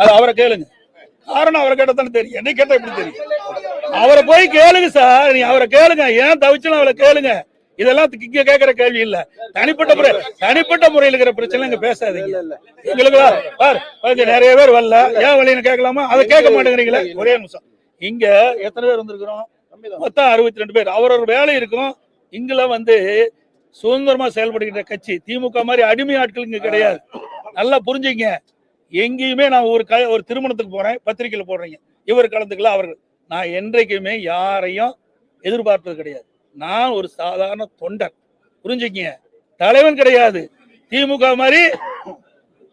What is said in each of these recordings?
அது அவரை கேளுங்க. காரணம் அவரை கேட்டா தானே தெரியும். என்னை கேட்டா எப்படி தெரியும்? அவரை போய் கேளுங்க சார். நீ அவரை கேளுங்க. ஏன் தவிச்சுன்னு அவரை கேளுங்க. இதெல்லாம் இங்க கேட்கிற கேள்வி இல்ல. தனிப்பட்ட முறை தனிப்பட்ட முறையில் இருக்கிற பிரச்சனை இங்க பேசாதீங்க. எங்களுக்கு பார் பாருங்க, நிறைய பேர் வரல. ஏன் வழின்னு கேட்கலாமா? அதை கேட்க மாட்டேங்கிறீங்களே? ஒரே நிமிஷம். இங்க எத்தனை பேர் வந்திருக்கிறோம்? மொத்தம் அறுபத்தி ரெண்டு பேர் அவரவர் வேலை இருக்கும். இங்குல வந்து சுதந்திரமா செயல்படுகின்ற கட்சி. திமுக மாதிரி அடிமை ஆட்கள் இங்க கிடையாது. நல்லா புரிஞ்சுங்க. எங்கேயுமே நான் ஒரு க ஒரு திருமணத்துக்கு போகிறேன் பத்திரிக்கையில் போடுறீங்க. இவர் கலந்துக்கலாம் அவர்கள் நான் என்றைக்குமே யாரையும் எதிர்பார்ப்பது கிடையாது. நான் ஒரு சாதாரண தொண்டர். புரிஞ்சுக்கங்க? தலைவன் கிடையாது. திமுக மாதிரி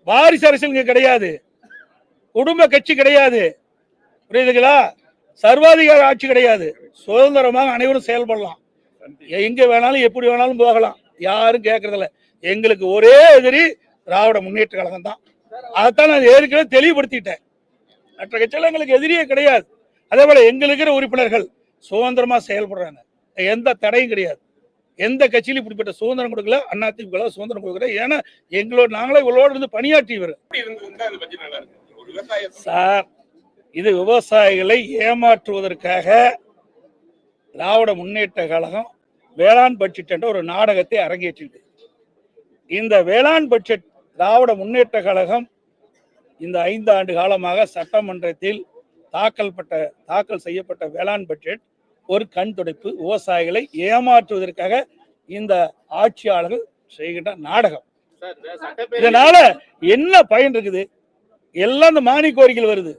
வாரிசு அரசியல் கிடையாது. குடும்ப கட்சி கிடையாது. புரியுதுங்களா? சர்வாதிகார ஆட்சி கிடையாது. சுதந்திரமாக அனைவரும் செயல்படலாம். எங்க வேணாலும் எப்படி வேணாலும் போகலாம். யாரும் கேட்கறதில்ல எங்களுக்கு ஒரே எதிரி திராவிட முன்னேற்ற கழகம் தான் அதைத்தான் நான் ஏற்கனவே தெளிவுபடுத்திட்டேன். மற்ற கட்சியில் எங்களுக்கு எதிரியே கிடையாது. அதே போல எங்களுக்கு உறுப்பினர்கள் சுதந்திரமா செயல்படுறாங்க. எந்த தடையும் கிடையாது. எந்த கட்சியிலும் இப்படிப்பட்ட சுதந்திரம் கொடுக்கல அண்ணா திமுக சுதந்திரம் கொடுக்கல. ஏன்னா எங்களோட நாங்களே உங்களோட இருந்து பணியாற்றி வரும் சார் இது விவசாயிகளை ஏமாற்றுவதற்காக திராவிட முன்னேற்ற கழகம் வேளாண் பட்ஜெட் என்ற ஒரு நாடகத்தை அரங்கேற்றியது இந்த வேளாண் பட்ஜெட் திராவிட முன்னேற்ற கழகம் இந்த ஐந்து ஆண்டு காலமாக சட்டமன்றத்தில் தாக்கல் பட்ட தாக்கல் செய்யப்பட்ட வேளாண் பட்ஜெட் ஒரு கண் துடைப்பு விவசாயிகளை ஏமாற்றுவதற்காக இந்த ஆட்சியாளர்கள் செய்கின்ற நாடகம். இதனால என்ன பயன் இருக்குது? எல்லாம் இந்த மானிய கோரிக்கைகள் வருது.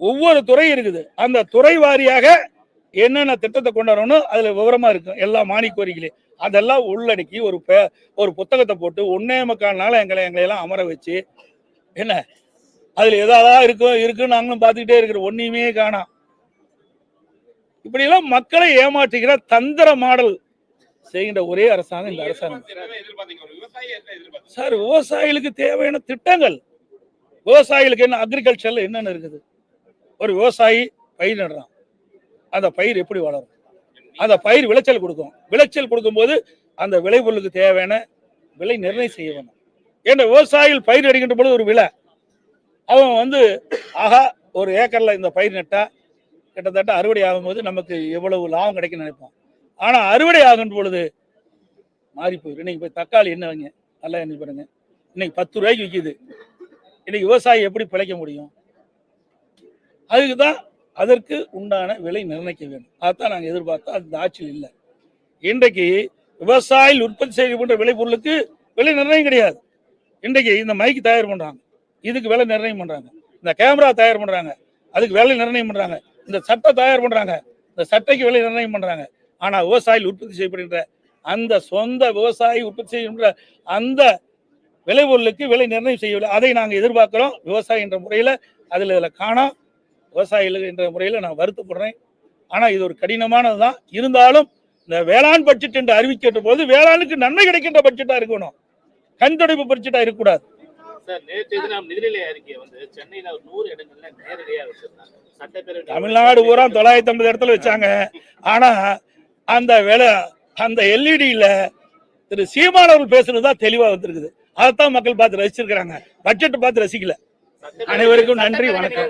ஒவ்வொரு துறை இருக்குது. அந்த துறை வாரியாக என்னென்ன திட்டத்தை கொண்டு வரணும் அதில் விவரமாக இருக்கும் எல்லா மானிய கோரிக்கையிலையும் அதெல்லாம் உள்ளடக்கி ஒரு பே- ஒரு புத்தகத்தை போட்டு ஒன்னே முக்கால் நாள் எங்களை எங்களை எல்லாம் அமர வச்சு என்ன? அதில் எதாவது இருக்கும் இருக்குன்னு நாங்களும் பார்த்துக்கிட்டே இருக்கிற ஒன்றையுமே காணோம் இப்படியெல்லாம் மக்களை ஏமாற்றுகிற தந்திர மாடல் செய்கின்ற ஒரே அரசாங்கம் இந்த அரசாங்கம். சார் விவசாயிகளுக்கு தேவையான திட்டங்கள். விவசாயிகளுக்கு என்ன அக்ரிகல்ச்சர்ல என்னென்ன இருக்குது? ஒரு விவசாயி பயிர் நடுறான் அந்த பயிர் எப்படி வளரும்? அந்த பயிர் விளைச்சல் கொடுக்கும். விளைச்சல் கொடுக்கும்போது அந்த விளைபொருளுக்கு தேவையான விலை நிர்ணயம் செய்ய வேணும் ஏன்னா விவசாயிகள் பயிர் அடிக்கின்ற பொழுது ஒரு விலை. அவன் வந்து ஆகா ஒரு ஏக்கரில் இந்த பயிர் நட்டா கிட்டத்தட்ட அறுவடை ஆகும்போது நமக்கு எவ்வளவு லாபம் கிடைக்கும்னு நினைப்போம். ஆனால் அறுவடை ஆகின்ற பொழுது மாறி போயிடும் இன்னைக்கு போய் தக்காளி என்ன வைங்க? நல்லா என்ன பாருங்க. இன்னைக்கு பத்து ரூபாய்க்கு விற்கிது இன்னைக்கு விவசாயி எப்படி பிழைக்க முடியும்? அதுக்கு தான் அதற்கு உண்டான விலை நிர்ணயிக்க வேண்டும். அதான் நாங்கள் எதிர்பார்த்தோம். அது ஆட்சியில் இல்லை. இன்றைக்கு விவசாயிகள் உற்பத்தி செய்யப்படுற விளைபொருளுக்கு விலை நிர்ணயம் கிடையாது. இன்றைக்கு இந்த மைக்கு தயார் பண்ணுறாங்க இதுக்கு விலை நிர்ணயம் பண்ணுறாங்க இந்த கேமரா தயார் பண்ணுறாங்க அதுக்கு விலை நிர்ணயம் பண்ணுறாங்க இந்த சட்டை தயார் பண்ணுறாங்க இந்த சட்டைக்கு விலை நிர்ணயம் பண்ணுறாங்க ஆனால் விவசாயிகள் உற்பத்தி செய்யப்படுகின்ற அந்த சொந்த விவசாயி உற்பத்தி செய்கின்ற அந்த விளைபொருளுக்கு விலை நிர்ணயம் செய்யவில்லை. அதை நாங்கள் எதிர்பார்க்கிறோம். விவசாயின்ற முறையில் அதில் இதில் காணோம். விவசாயிகள் என்ற முறையில் நான் வருத்தப்படுறேன். ஆனால் இது ஒரு கடினமானது தான் இருந்தாலும் இந்த வேளாண் பட்ஜெட் என்று அறிவிக்கின்ற போது வேளாணுக்கு நன்மை கிடைக்கின்ற பட்ஜெட்டாக இருக்கணும். கண் துடைப்பு பட்ஜெட்டாக இருக்கக்கூடாது. தமிழ்நாடு பூரா தொள்ளாயிரத்தி ஐம்பது இடத்துல வச்சாங்க. ஆனா அந்த வேலை அந்த எல்இடியில திரு சீமான் அவர்கள் பேசுறது தான் தெளிவா வந்திருக்குது. அதைத்தான் மக்கள் பார்த்து ரசிச்சிருக்கிறாங்க. பட்ஜெட் பார்த்து ரசிக்கல. அனைவருக்கும் நன்றி, வணக்கம்.